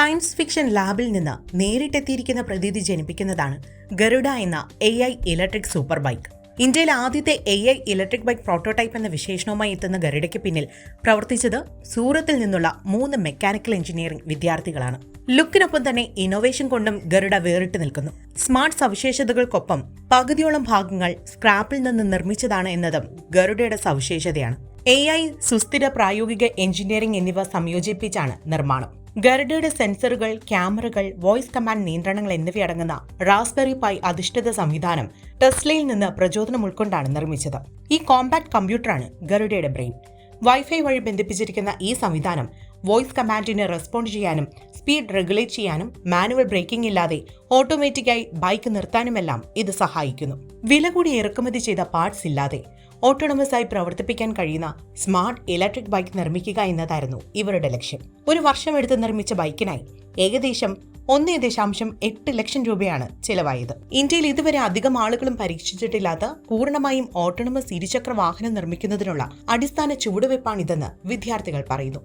Science fiction ലാബിൽ നിന്ന് നേരിട്ടെത്തിയിരിക്കുന്ന പ്രതീതി ജനിപ്പിക്കുന്നതാണ് ഗരുഡ എന്ന A I electric super bike ഇന്ത്യയിലെ ആദ്യത്തെ A I electric bike prototype എന്ന വിശേഷണവുമായി എത്തുന്ന ഗരുഡയ്ക്ക് പിന്നിൽ പ്രവർത്തിച്ചത് സൂറത്തിൽ നിന്നുള്ള മൂന്ന് മെക്കാനിക്കൽ എഞ്ചിനീയറിംഗ് വിദ്യാർത്ഥികളാണ്. ലുക്കിനൊപ്പം തന്നെ ഇന്നോവേഷൻ കൊണ്ടും ഗരുഡ വേറിട്ട് നിൽക്കുന്നു. സ്മാർട്ട് സവിശേഷതകൾക്കൊപ്പം പകുതിയോളം ഭാഗങ്ങൾ സ്ക്രാപ്പിൽ നിന്ന് നിർമ്മിച്ചതാണ് എന്നതും ഗരുഡയുടെ സവിശേഷതയാണ്. എ ഐ സുസ്ഥിര പ്രായോഗിക എഞ്ചിനീയറിംഗ് എന്നിവ സംയോജിപ്പിച്ചാണ് നിർമ്മാണം. ഗരുഡയുടെ സെൻസറുകൾ ക്യാമറകൾ വോയിസ് കമാൻഡ് നിയന്ത്രണങ്ങൾ എന്നിവയടങ്ങുന്ന റാസ്ബെറി പൈ അധിഷ്ഠിത സംവിധാനം ടെസ്ലയിൽ നിന്ന് പ്രചോദനം ഉൾക്കൊണ്ടാണ് നിർമ്മിച്ചത്. ഈ കോമ്പാക്ട് കമ്പ്യൂട്ടറാണ് ഗരുഡയുടെ ബ്രെയിൻ. വൈഫൈ വഴി ബന്ധിപ്പിച്ചിരിക്കുന്ന ഈ സംവിധാനം വോയിസ് കമാൻഡിന് റെസ്പോണ്ട് ചെയ്യാനും സ്പീഡ് റെഗുലേറ്റ് ചെയ്യാനും മാനുവൽ ബ്രേക്കിംഗ് ഇല്ലാതെ ഓട്ടോമാറ്റിക്കായി ബൈക്ക് നിർത്താനുമെല്ലാം ഇത് സഹായിക്കുന്നു. വില കൂടി ഇറക്കുമതി ചെയ്ത പാർട്സ് ഇല്ലാതെ ഓട്ടോണമസ് ആയി പ്രവർത്തിപ്പിക്കാൻ കഴിയുന്ന സ്മാർട്ട് ഇലക്ട്രിക് ബൈക്ക് നിർമ്മിക്കുക എന്നതായിരുന്നു ഇവരുടെ ലക്ഷ്യം. ഒരു വർഷം എടുത്ത് നിർമ്മിച്ച ബൈക്കിനായി ഏകദേശം ഒന്നേ ദശാംശം എട്ട് ലക്ഷം രൂപയാണ് ചിലവായത്. ഇന്ത്യയിൽ ഇതുവരെ അധികം ആളുകളും പരീക്ഷിച്ചിട്ടില്ലാത്ത പൂർണമായും ഓട്ടോണമസ് ഇരുചക്ര വാഹനം നിർമ്മിക്കുന്നതിനുള്ള അടിസ്ഥാന ചുവടുവയ്പ്പാണിതെന്ന് വിദ്യാർത്ഥികൾ പറയുന്നു.